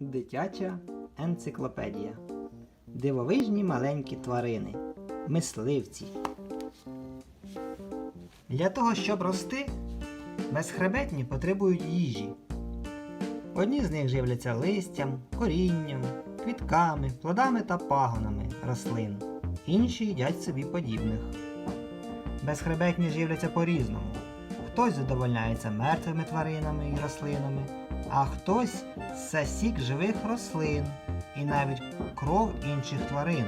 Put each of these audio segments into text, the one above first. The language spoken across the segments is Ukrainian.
Дитяча енциклопедія. Дивовижні маленькі тварини. Мисливці. Для того, щоб рости, безхребетні потребують їжі. Одні з них живляться листям, корінням, квітками, плодами та пагонами рослин. Інші їдять собі подібних. Безхребетні живляться по-різному. Хтось задовольняється мертвими тваринами і рослинами, а хтось сік живих рослин і навіть кров інших тварин.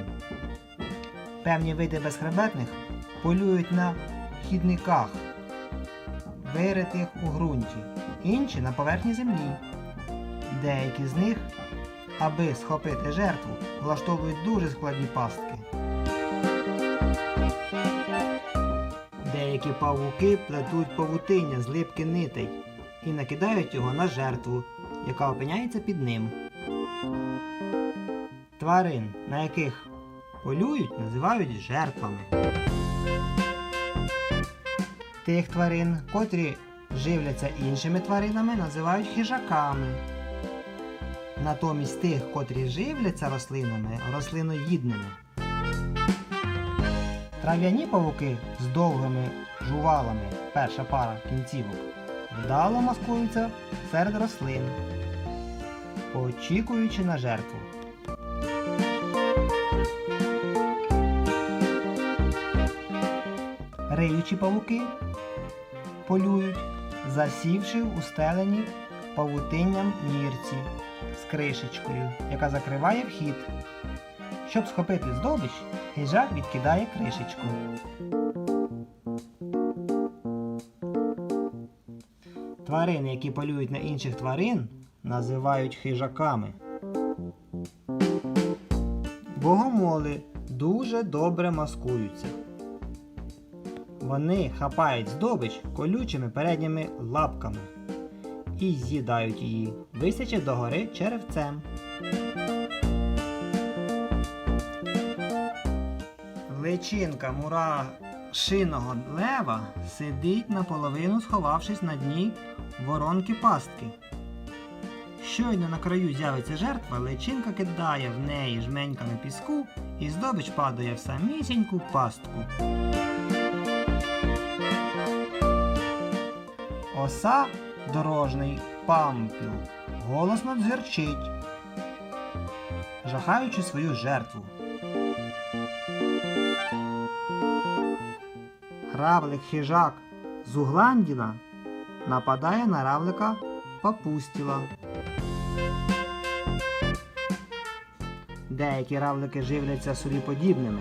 Певні види безхребетних полюють на хідниках, виритих у ґрунті, інші на поверхні землі. Деякі з них, аби схопити жертву, влаштовують дуже складні пастки. Деякі павуки плетуть павутиння з липки нитей і накидають його на жертву, яка опиняється під ним. Тварин, на яких полюють, називають жертвами. Тих тварин, котрі живляться іншими тваринами, називають хижаками. Натомість тих, котрі живляться рослинами, рослиноїдними. Трав'яні павуки з довгими жувалами, перша пара кінцівок, вдало маскуються серед рослин, очікуючи на жертву. Риючі павуки полюють, засівши у стелені павутинням нірці з кришечкою, яка закриває вхід. Щоб схопити здобич, хижак відкидає кришечку. Тварини, які полюють на інших тварин, називають хижаками. Богомоли дуже добре маскуються. Вони хапають здобич колючими передніми лапками і з'їдають її, висячи догори черевцем. Личинка мурашиного лева сидить наполовину сховавшись на дні воронки пастки. Щойно на краю з'явиться жертва, личинка кидає в неї жменьками піску і здобич падає в самісіньку пастку. Оса дорожний пампіл голосно дзирчить, жахаючи свою жертву. Равлик хижак з Угландіна нападає на равлика Папустіла. Деякі равлики живляться собі подібними.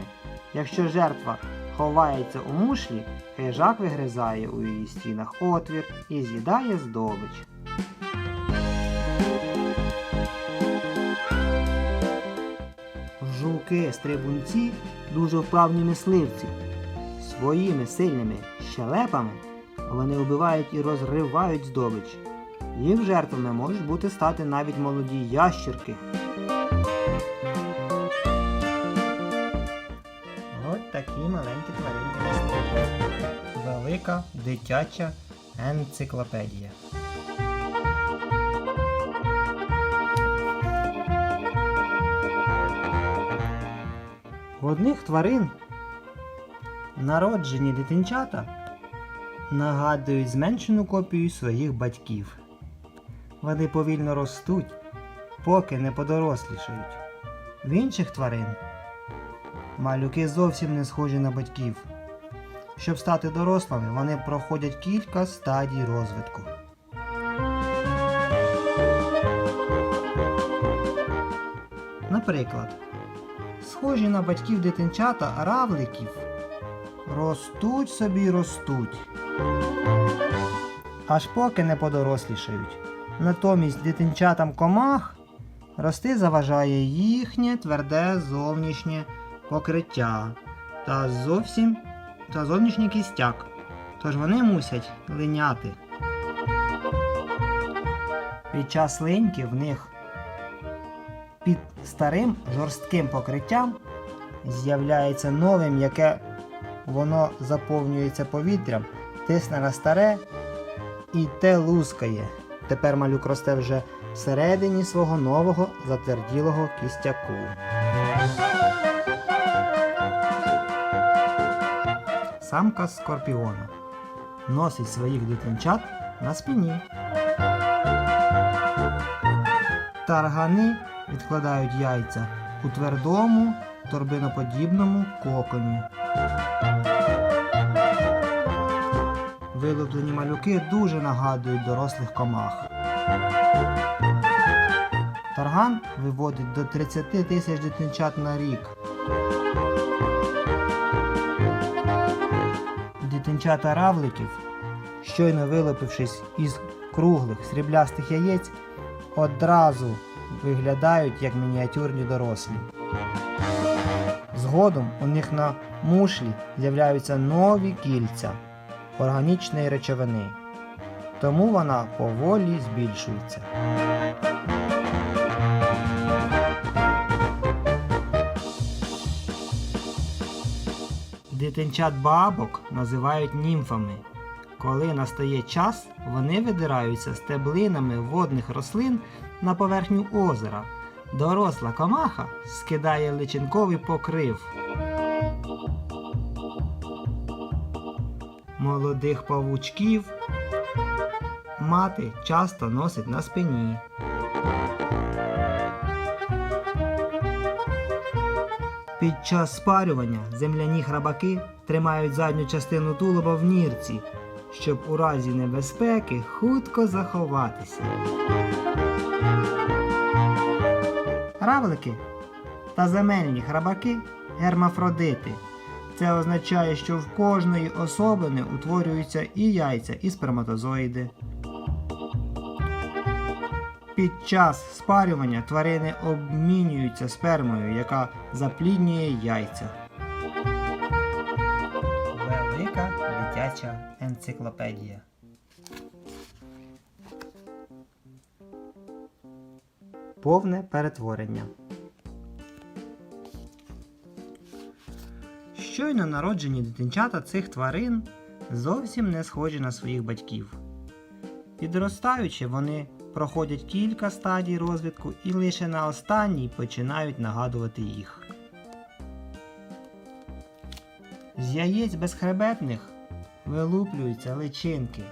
Якщо жертва ховається у мушлі, хижак вигризає у її стінах отвір і з'їдає здобич. Жуки-стрибунці дуже вправні мисливці. Своїми сильними щелепами вони вбивають і розривають здобич. Їх жертвами можуть бути стати навіть молоді ящірки. От такі маленькі тваринки. Велика дитяча енциклопедія. В одних тварин народжені дитинчата нагадують зменшену копію своїх батьків. Вони повільно ростуть, поки не подорослішають. В інших тварин малюки зовсім не схожі на батьків. Щоб стати дорослими, вони проходять кілька стадій розвитку. Наприклад, схожі на батьків дитинчата равликів ростуть собі ростуть, аж поки не подорослішають. Натомість дитинчатам комах рости заважає їхнє тверде зовнішнє покриття та зовсім та зовнішній кістяк. Тож вони мусять линяти. Під час линьки в них під старим жорстким покриттям з'являється нове м'яке, воно заповнюється повітрям, тисне на старе і те лускає. Тепер малюк росте вже всередині свого нового затверділого кістяку. Самка скорпіона носить своїх дитинчат на спині. Таргани відкладають яйця у твердому торбиноподібному коконі. Вилуплені малюки дуже нагадують дорослих комах. Тарган виводить до 30 тисяч дитинчат на рік. Дитинчата равликів, щойно вилупившись із круглих сріблястих яєць, одразу виглядають як мініатюрні дорослі. Згодом у них на мушлі з'являються нові кільця органічної речовини, тому вона поволі збільшується. Дитинчат бабок називають німфами. Коли настає час, вони видираються стеблинами водних рослин на поверхню озера. Доросла комаха скидає личинковий покрив. Молодих павучків мати часто носить на спині. Під час спарювання земляні храбаки тримають задню частину тулуба в нірці, щоб у разі небезпеки хутко заховатися. Равлики та земельні храбаки гермафродити. Це означає, що в кожної особини утворюються і яйця, і сперматозоїди. Під час спарювання тварини обмінюються спермою, яка запліднює яйця. Велика дитяча енциклопедія. Повне перетворення. Щойно народжені дитинчата цих тварин зовсім не схожі на своїх батьків. Підростаючи, вони проходять кілька стадій розвитку і лише на останній починають нагадувати їх. З яєць безхребетних вилуплюються личинки.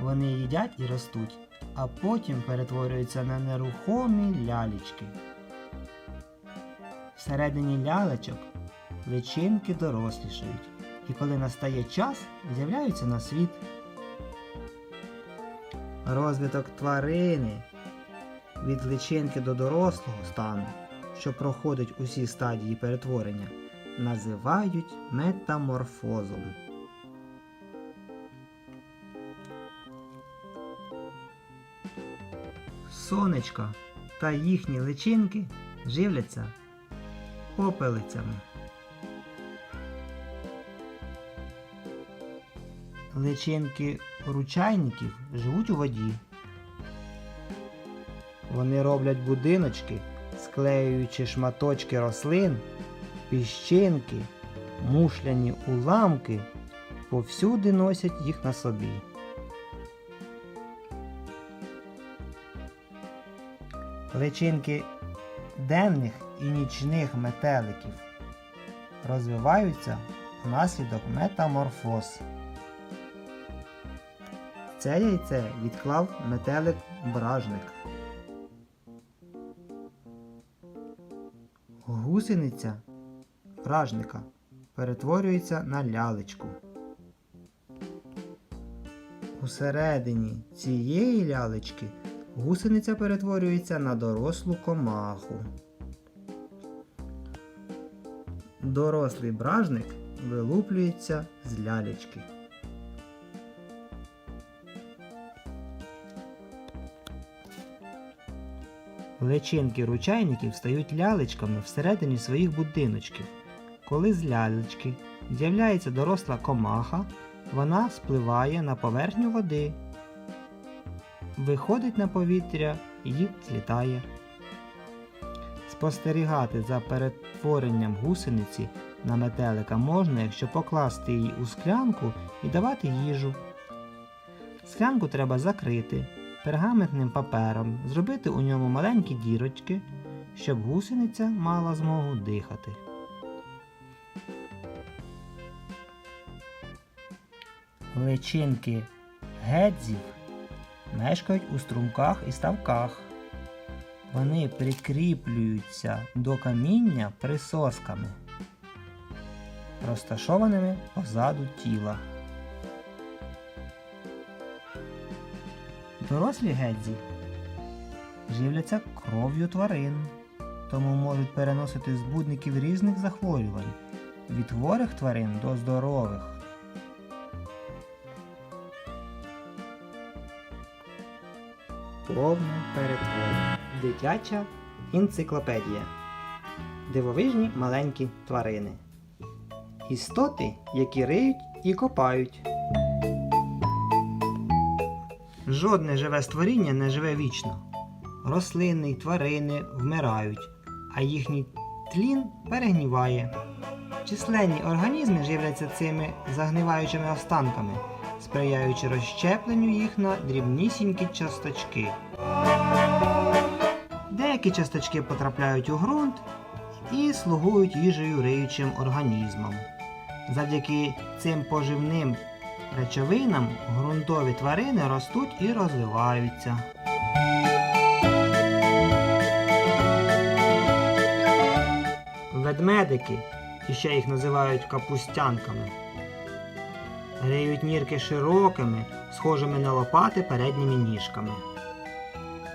Вони їдять і ростуть, а потім перетворюються на нерухомі лялечки. Всередині лялечок личинки дорослішають, і коли настає час, з'являються на світ. Розвиток тварини від личинки до дорослого стану, що проходить усі стадії перетворення, називають метаморфозом. Сонечка та їхні личинки живляться попелицями. Личинки ручайників живуть у воді. Вони роблять будиночки, склеюючи шматочки рослин, піщинки, мушляні уламки, повсюди носять їх на собі. Личинки денних і нічних метеликів розвиваються внаслідок метаморфоз. Це яйце відклав метелик бражник. Гусениця бражника перетворюється на лялечку. Усередині цієї лялечки гусениця перетворюється на дорослу комаху. Дорослий бражник вилуплюється з лялечки. Личинки ручайників стають лялечками всередині своїх будиночків. Коли з лялечки з'являється доросла комаха, вона спливає на поверхню води, виходить на повітря і злітає. Спостерігати за перетворенням гусениці на метелика можна, якщо покласти її у склянку і давати їжу. Склянку треба закрити, пергаментним папером, зробити у ньому маленькі дірочки, щоб гусениця мала змогу дихати. Личинки гедзів мешкають у струмках і ставках. Вони прикріплюються до каміння присосками, розташованими позаду тіла. Дорослі гедзі живляться кров'ю тварин, тому можуть переносити збудників різних захворювань від хворих тварин до здорових. Повне перетворення. Дитяча енциклопедія. Дивовижні маленькі тварини. Істоти, які риють і копають. Жодне живе створіння не живе вічно. Рослини й тварини вмирають, а їхній тлін перегніває. Численні організми живляться цими загниваючими останками, сприяючи розщепленню їх на дрібнісінькі часточки. Деякі часточки потрапляють у ґрунт і слугують їжею риючим організмам. Завдяки цим поживним речовинам ґрунтові тварини ростуть і розвиваються. Ведмедики, і ще їх називають капустянками, риють нірки широкими, схожими на лопати передніми ніжками.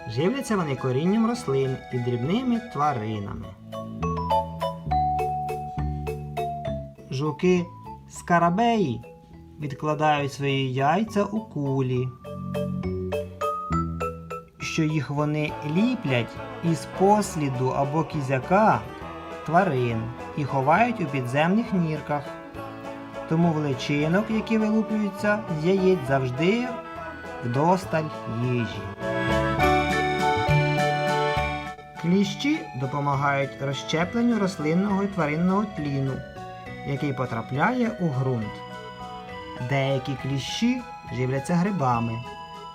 Живляться вони корінням рослин і дрібними тваринами. Жуки скарабеї відкладають свої яйця у кулі, що їх вони ліплять із посліду або кізяка тварин і ховають у підземних нірках. Тому в личинок, які вилуплюються яєць, завжди вдосталь їжі. Кліщі допомагають розщепленню рослинного і тваринного тліну, який потрапляє у ґрунт. Деякі кліщі живляться грибами,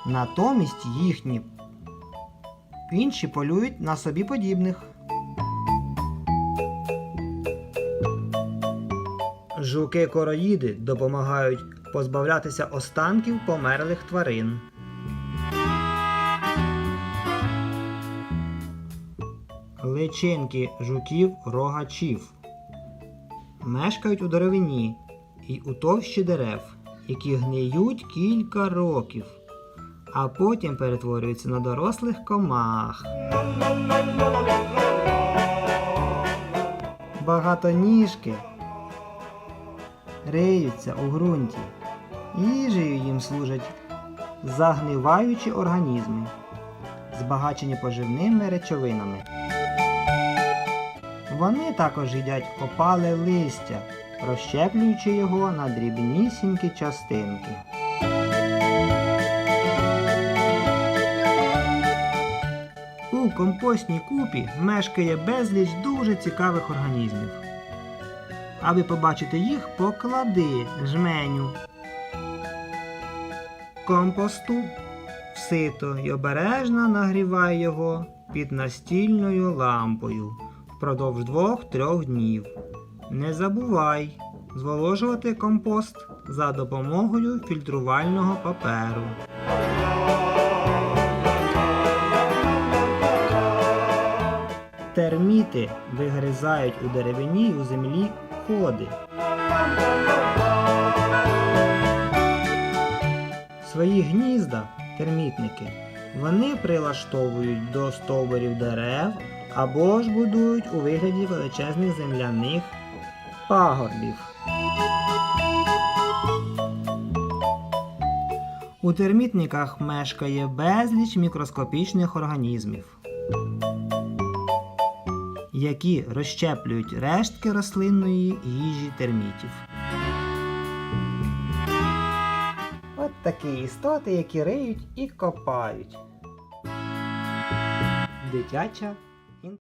натомість їхні інші полюють на собі подібних. Жуки-короїди допомагають позбавлятися останків померлих тварин. Личинки жуків рогачів мешкають у деревині і у товщі дерев, які гниють кілька років, а потім перетворюються на дорослих комах. Багатоніжки риються у ґрунті. Їжею їм служать загниваючі організми, збагачені поживними речовинами. Вони також їдять опале листя, розщеплюючи його на дрібнісінькі частинки. У компостній купі мешкає безліч дуже цікавих організмів. Аби побачити їх, поклади жменю компосту в сито і обережно нагрівай його під настільною лампою впродовж 2-3 днів. Не забувай зволожувати компост за допомогою фільтрувального паперу. Терміти вигризають у деревині й у землі ходи. Свої гнізда, термітники, вони прилаштовують до стовбурів дерев або ж будують у вигляді величезних земляних пагорбів. У термітниках мешкає безліч мікроскопічних організмів, які розщеплюють рештки рослинної їжі термітів. От такі істоти, які риють і копають. Дитяча